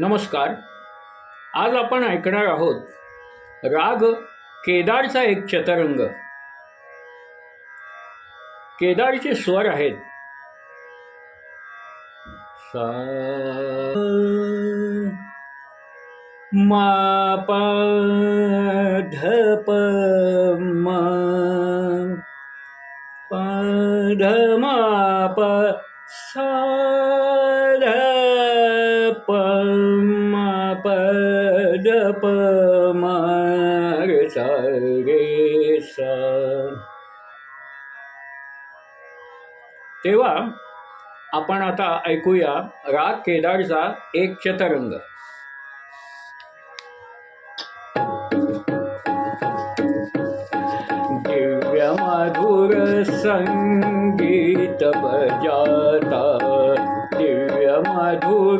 नमस्कार. आज आपण ऐकणार आहोत राग केदारचा एक चतरंग. केदारचे स्वर आहेत. सा मा पा ध प म. प ध मा प सा. प मा प द प सा रे सा तेव्हा आपण आता ऐकूया राग केदारचा एक चतरंग दिव्य मधुर संगीत बजाता मधुर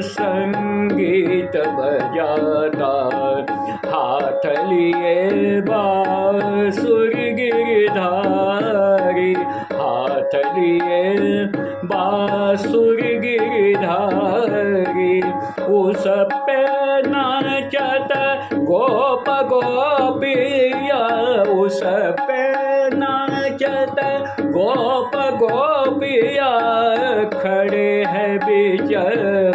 संगीत बजाता। हाथ लिए बासुर गिरधारी हाथ लिए बासुर गिरधारी उस पे नाचत गोप गोपिया। उस पे नाचत गोप गोपिया। खड़े है बीच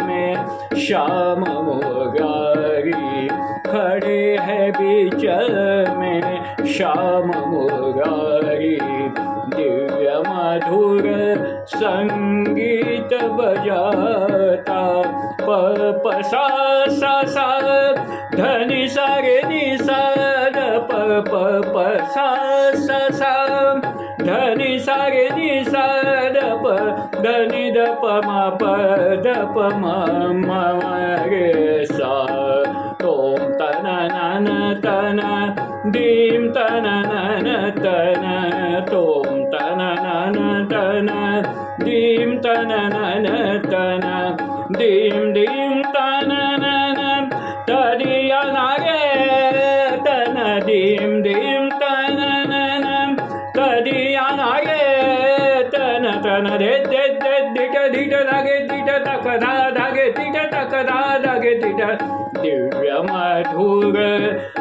में श्याम मुरारी। खड़े है बीच में श्याम मुरारी। दिव्य मधुर संगीत बजाता। प सा सा सा धनि सा रे नि सा प प प सा ಧನಿ ಸಾಗೆ ನಿ ಸಾದ ಪ ಧನಿ ದ ಪ ಮ ಪ ದ ಪ ಮ ಮ ಗೆ ಸಾ ಓಂ ತನ ನನ ತನ ದೀಂ ತನ ನನ ತನ ತೋಂ ತನ ನನ ತನ ದೀಂ ತನ ನನ ತನ ದೀಂ ದೀಂ ತನ तन रे दे दे दिट दिट धागे दिट तक धा धागे दिट तक धा धागे दिट दिव्य मधुर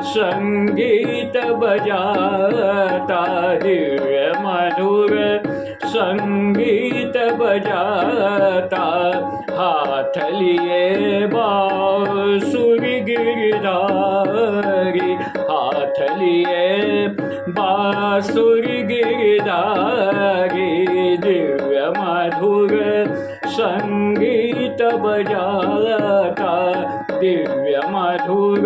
संगीत बजाता, दिव्य मधुर संगीत बजाता। हाथ लिए बांसुर गिरधारी हाथ लिए बांसुर गिरधारी दिव्य मधुर संगीत बजाता दिव्य मधुर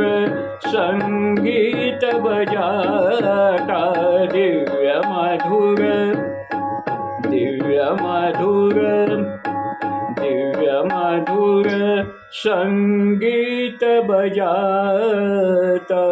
संगीत बजाता दिव्य मधुर दिव्य मधुर दिव्य मधुर संगीत बजाता।